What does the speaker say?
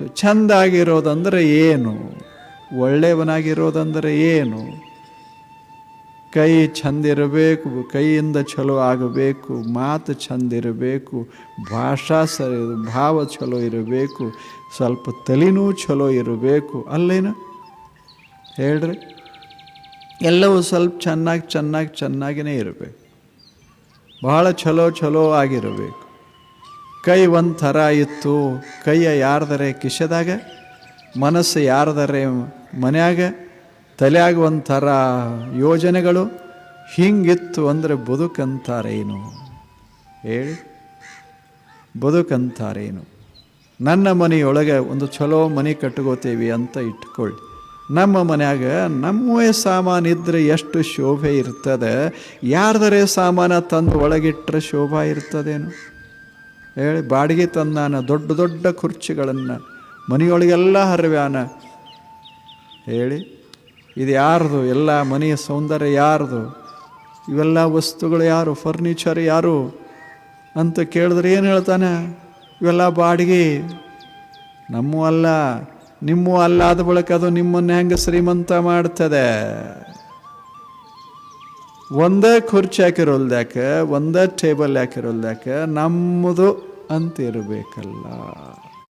Next ಚೆಂದಾಗಿರೋದಂದ್ರೆ ಏನು? ಒಳ್ಳೆಯವನಾಗಿರೋದಂದ್ರೆ ಏನು? ಕೈ ಚಂದಿರಬೇಕು, ಕೈಯಿಂದ ಚಲೋ ಆಗಬೇಕು, ಮಾತು ಚಂದಿರಬೇಕು, ಭಾಷಾ ಸರಿ, ಭಾವ ಚಲೋ ಇರಬೇಕು, ಸ್ವಲ್ಪ ತಲೆನೂ ಚಲೋ ಇರಬೇಕು, ಅಲ್ಲೇನು? ಹೇಳ್ರಿ. ಎಲ್ಲವೂ ಸ್ವಲ್ಪ ಚೆನ್ನಾಗಿ ಚೆನ್ನಾಗಿ ಚೆನ್ನಾಗಿನೇ ಇರಬೇಕು. ಭಾಳ ಚಲೋ ಚಲೋ ಆಗಿರಬೇಕು. ಕೈ ಒಂದು ಥರ ಇತ್ತು, ಕೈಯ ಯಾರ್ದರೆ ಕಿಶೆದಾಗ, ಮನಸ್ಸು ಯಾರ್ದರೆ ಮನ್ಯಾಗ, ತಲೆಯಾಗ ಒಂಥರ ಥರ ಯೋಜನೆಗಳು, ಹಿಂಗಿತ್ತು ಅಂದರೆ ಬದುಕಂತಾರೇನು? ಹೇಳಿ. ಬದುಕಂತಾರೇನು? ನನ್ನ ಮನೆಯೊಳಗೆ ಒಂದು ಚಲೋ ಮನೆ ಕಟ್ಕೋತೀವಿ ಅಂತ ಇಟ್ಕೊಳ್ಳಿ ನಮ್ಮ ಮನ್ಯಾಗ ಸಾಮಾನು ಇದ್ದರೆ ಎಷ್ಟು ಶೋಭೆ ಇರ್ತದೆ, ಯಾರ್ದರೆ ಸಾಮಾನ ತಂದು ಒಳಗಿಟ್ಟರೆ ಶೋಭಾ ಇರ್ತದೇನು? ಹೇಳಿ ಬಾಡಿಗೆ ತಂದಾನ, ದೊಡ್ಡ ದೊಡ್ಡ ಕುರ್ಚಿಗಳನ್ನು, ಮನೆಯೊಳಗೆಲ್ಲ ಹರಿವ್ಯಾನ. ಹೇಳಿ, ಇದು ಯಾರ್ದು? ಎಲ್ಲ ಮನೆಯ ಸೌಂದರ್ಯ ಯಾರ್ದು? ಇವೆಲ್ಲ ವಸ್ತುಗಳು ಯಾರು? ಫರ್ನಿಚರ್ ಯಾರು? ಅಂತ ಕೇಳಿದ್ರೆ ಏನು ಹೇಳ್ತಾನೆ? ಇವೆಲ್ಲ ಬಾಡಿಗೆ. ನಮ್ಮೂ ಅಲ್ಲ, ನಿಮ್ಮೂ ಅಲ್ಲ ಆದ ಬಳಿಕ ಅದು ನಿಮ್ಮನ್ನು ಹೆಂಗೆ ಶ್ರೀಮಂತ ಮಾಡ್ತದೆ? ಒಂದೇ ಕುರ್ಚಿ ಹಾಕಿರೋಲ್ದಾಕೆ ಒಂದೇ ಟೇಬಲ್ ಹಾಕಿರೋಲ್ದಾಕೆ ನಮ್ಮದು ಅಂತ ಇರಬೇಕಲ್ಲ.